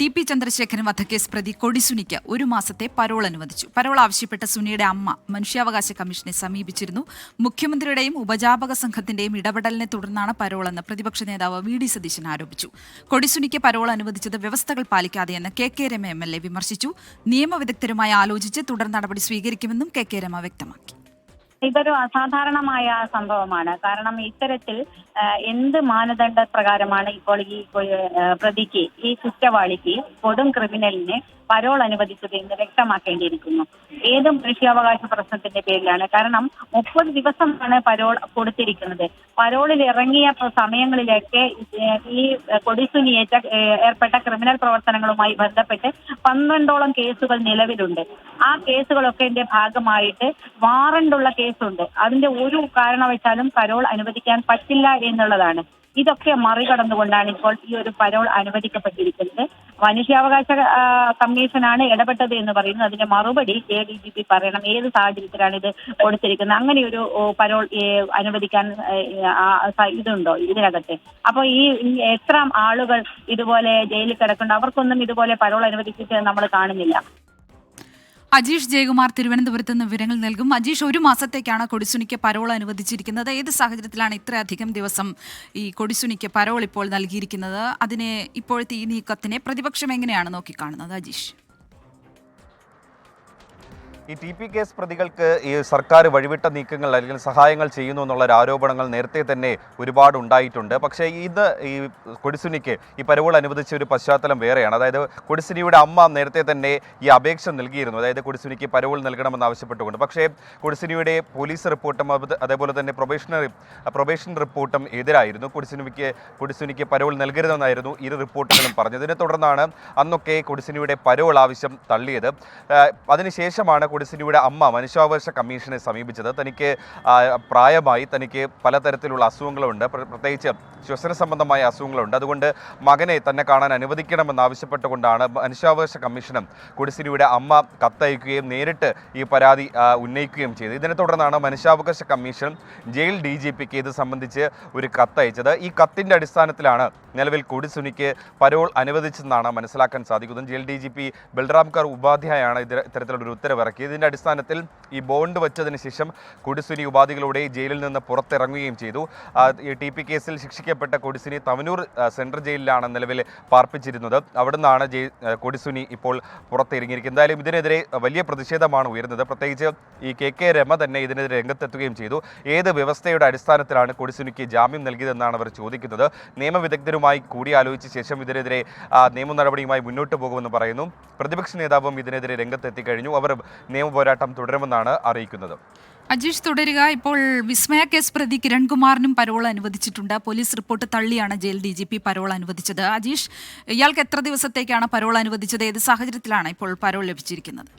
T P Chandrasekharan വധക്കേസ് പ്രതി കൊടിസുനിക്ക് ഒരു മാസത്തെ പരോൾ അനുവദിച്ചു. പരോൾ ആവശ്യപ്പെട്ട സുനിയുടെ അമ്മ മനുഷ്യാവകാശ കമ്മീഷനെ സമീപിച്ചിരുന്നു. മുഖ്യമന്ത്രിയുടെയും ഉപജാപക സംഘത്തിന്റെയും ഇടപെടലിനെ തുടർന്നാണ് പരോളെന്ന് പ്രതിപക്ഷ നേതാവ് വി ഡി സതീശൻ ആരോപിച്ചു. കൊടിസുനിക്ക് പരോൾ അനുവദിച്ചത് വ്യവസ്ഥകൾ പാലിക്കാതെയെന്ന് K K Rama M L A വിമർശിച്ചു. നിയമവിദഗ്ധരുമായി ആലോചിച്ച് തുടർ നടപടി സ്വീകരിക്കുമെന്നും കെ കെ രമ വ്യക്തമാക്കി. ഇതൊരു അസാധാരണമായ സംഭവമാണ്. കാരണം ഇത്തരത്തിൽ എന്ത് മാനദണ്ഡ പ്രകാരമാണ് ഇപ്പോൾ ഈ പ്രതിക്ക് ഈ കുറ്റവാളിക്ക് കൊടും ക്രിമിനലിന് പരോൾ അനുവദിച്ചത് എന്ന് വ്യക്തമാക്കേണ്ടിയിരിക്കുന്നു. ഏത് മനുഷ്യാവകാശ പ്രശ്നത്തിന്റെ പേരിലാണ്. കാരണം മുപ്പത് ദിവസമാണ് പരോൾ കൊടുത്തിരിക്കുന്നത്. പരോളിൽ ഇറങ്ങിയ സമയങ്ങളിലൊക്കെ ഈ കൊടിസുനിയേറ്റ ഏർപ്പെട്ട ക്രിമിനൽ പ്രവർത്തനങ്ങളുമായി ബന്ധപ്പെട്ട് പന്ത്രണ്ടോളം കേസുകൾ നിലവിലുണ്ട്. ആ കേസുകളൊക്കെ ഭാഗമായിട്ട് വാറണ്ടുള്ള കേസുണ്ട്. അതിന്റെ ഒരു കാരണവശാലും പരോൾ അനുവദിക്കാൻ പറ്റില്ല എന്നുള്ളതാണ്. ഇതൊക്കെ മറികടന്നുകൊണ്ടാണ് ഇപ്പോൾ ഈ ഒരു പരോൾ അനുവദിക്കപ്പെട്ടിരിക്കുന്നത്. മനുഷ്യാവകാശ കമ്മീഷനാണ് ഇടപെട്ടത് എന്ന് പറയുന്നത്. അതിന്റെ മറുപടി എ ഡി ജി പി പറയണം. ഏത് സാഹചര്യത്തിലാണ് ഇത് കൊടുത്തിരിക്കുന്നത്? അങ്ങനെ ഒരു പരോൾ അനുവദിക്കാൻ ഇതുണ്ടോ ഇതിനകത്ത്? അപ്പൊ ഈ ഈ എത്ര ആളുകൾ ഇതുപോലെ ജയിലിൽ കിടക്കുന്നുണ്ട്? അവർക്കൊന്നും ഇതുപോലെ പരോൾ അനുവദിച്ചിട്ട് നമ്മൾ കാണുന്നില്ല. അജീഷ് ജയകുമാർ തിരുവനന്തപുരത്ത് നിന്ന് വിവരങ്ങൾ നൽകും. അജീഷ് ഒരു മാസത്തേക്കാണ് കൊടിസുനിക്ക് പരോൾ അനുവദിച്ചിരിക്കുന്നത്. ഏത് സാഹചര്യത്തിലാണ് ഇത്രയധികം ദിവസം ഈ കൊടിസുനിക്ക് പരോൾ ഇപ്പോൾ നൽകിയിരിക്കുന്നത്? അതിനെ ഇപ്പോഴത്തെ ഈ നീക്കത്തിനെ പ്രതിപക്ഷം എങ്ങനെയാണ് നോക്കിക്കാണുന്നത് അജീഷ്? ഈ ടി പി കേസ് പ്രതികൾക്ക് ഈ സർക്കാർ വഴിവിട്ട നീക്കങ്ങൾ അല്ലെങ്കിൽ സഹായങ്ങൾ ചെയ്യുന്നു എന്നുള്ള ആരോപണങ്ങൾ നേരത്തെ തന്നെ ഒരുപാട് ഉണ്ടായിട്ടുണ്ട്. പക്ഷേ ഇത് ഈ കൊടിസുനിക്ക് ഈ പരവുകൾ അനുവദിച്ച ഒരു പശ്ചാത്തലം വേറെയാണ്. അതായത് കൊടിസുനിയുടെ അമ്മ നേരത്തെ തന്നെ ഈ അപേക്ഷ നൽകിയിരുന്നു. അതായത് കൊടിസുനിക്ക് പരവുകൾ നൽകണമെന്ന് ആവശ്യപ്പെട്ടുകൊണ്ട്. പക്ഷേ കൊടിസുനിയുടെ പോലീസ് റിപ്പോർട്ടും അത് അതേപോലെ തന്നെ പ്രൊബേഷണറി പ്രൊബേഷൻ റിപ്പോർട്ടും എതിരായിരുന്നു. കൊടിസുനിക്ക് കൊടിസുനിക്ക് പരവുകൾ നൽകരുതെന്നായിരുന്നു ഇരു റിപ്പോർട്ടുകളും പറഞ്ഞു ഇതിനെ തുടർന്നാണ് അന്നൊക്കെ കൊടിസുനിയുടെ പരവുകൾ ആവശ്യം തള്ളിയത്. അതിനുശേഷമാണ് കൊടിസുനിയുടെ അമ്മ മനുഷ്യാവകാശ കമ്മീഷനെ സമീപിച്ചത്. തനിക്ക് പ്രായമായി തനിക്ക് പലതരത്തിലുള്ള അസുഖങ്ങളുണ്ട്. പ്രത്യേകിച്ച് ശ്വസന സംബന്ധമായ അസുഖങ്ങളുണ്ട്. അതുകൊണ്ട് മകനെ തന്നെ കാണാൻ അനുവദിക്കണമെന്ന് ആവശ്യപ്പെട്ടുകൊണ്ടാണ് മനുഷ്യാവകാശ കമ്മീഷനും കൊടിസുനിയുടെ അമ്മ കത്തയക്കുകയും നേരിട്ട് ഈ പരാതി ഉന്നയിക്കുകയും ചെയ്തു. ഇതിനെ തുടർന്നാണ് മനുഷ്യാവകാശ കമ്മീഷൻ ജയിൽ ഡി ജി പിക്ക് ഇത് സംബന്ധിച്ച് ഒരു കത്തയച്ചത്. ഈ കത്തിന്റെ അടിസ്ഥാനത്തിലാണ് നിലവിൽ കൊടിസുനിക്ക് പരോൾ അനുവദിച്ചെന്നാണ് മനസ്സിലാക്കാൻ സാധിക്കുന്നത്. Jail D G P Balram കർ ഉപാധ്യായാണ് ഇത്തരത്തിലുള്ള ഒരു ഉത്തരവ് ഇറക്കിയത് ഇതിന്റെ അടിസ്ഥാനത്തിൽ ഈ ബോണ്ട് വച്ചതിന് ശേഷം കൊടിസുനി ഉപാധികളോടെ ജയിലിൽ നിന്ന് പുറത്തിറങ്ങുകയും ചെയ്തു. ഈ ടി പി കേസിൽ ശിക്ഷിക്കപ്പെട്ട കൊടിസുനി തവനൂർ സെൻട്രൽ ജയിലിലാണ് നിലവിൽ പാർപ്പിച്ചിരുന്നത്. അവിടുന്നാണ് ജയി കൊടിസുനി ഇപ്പോൾ പുറത്തിറങ്ങിയിരിക്കുന്നത്. എന്തായാലും ഇതിനെതിരെ വലിയ പ്രതിഷേധമാണ് ഉയരുന്നത്. പ്രത്യേകിച്ച് ഈ കെ കെ രമ തന്നെ ഇതിനെതിരെ രംഗത്തെത്തുകയും ചെയ്തു. ഏത് വ്യവസ്ഥയുടെ അടിസ്ഥാനത്തിലാണ് കൊടിസുനിക്ക് ജാമ്യം നൽകിയതെന്നാണ് അവർ ചോദിക്കുന്നത്. നിയമവിദഗ്ധരുമായി കൂടിയാലോചിച്ച ശേഷം ഇതിനെതിരെ നിയമ നടപടിയുമായി മുന്നോട്ട് പോകുമെന്ന് പറയുന്നു. പ്രതിപക്ഷ നേതാവും ഇതിനെതിരെ രംഗത്തെത്തി കഴിഞ്ഞു അവർ നിയമ പോരാട്ടം തുടരുമെന്നാണ് അറിയിക്കുന്നത്. അജീഷ് തുടരുക. ഇപ്പോൾ വിസ്മയ കേസ് പ്രതി കിരൺകുമാറിനും പരോൾ അനുവദിച്ചിട്ടുണ്ട്. Police report തള്ളിയാണ് jail D G P parole അനുവദിച്ചത്. അജീഷ് ഇയാൾക്ക് എത്ര ദിവസത്തേക്കാണ് പരോൾ അനുവദിച്ചത്? ഏത് സാഹചര്യത്തിലാണ് ഇപ്പോൾ പരോൾ ലഭിച്ചിരിക്കുന്നത്?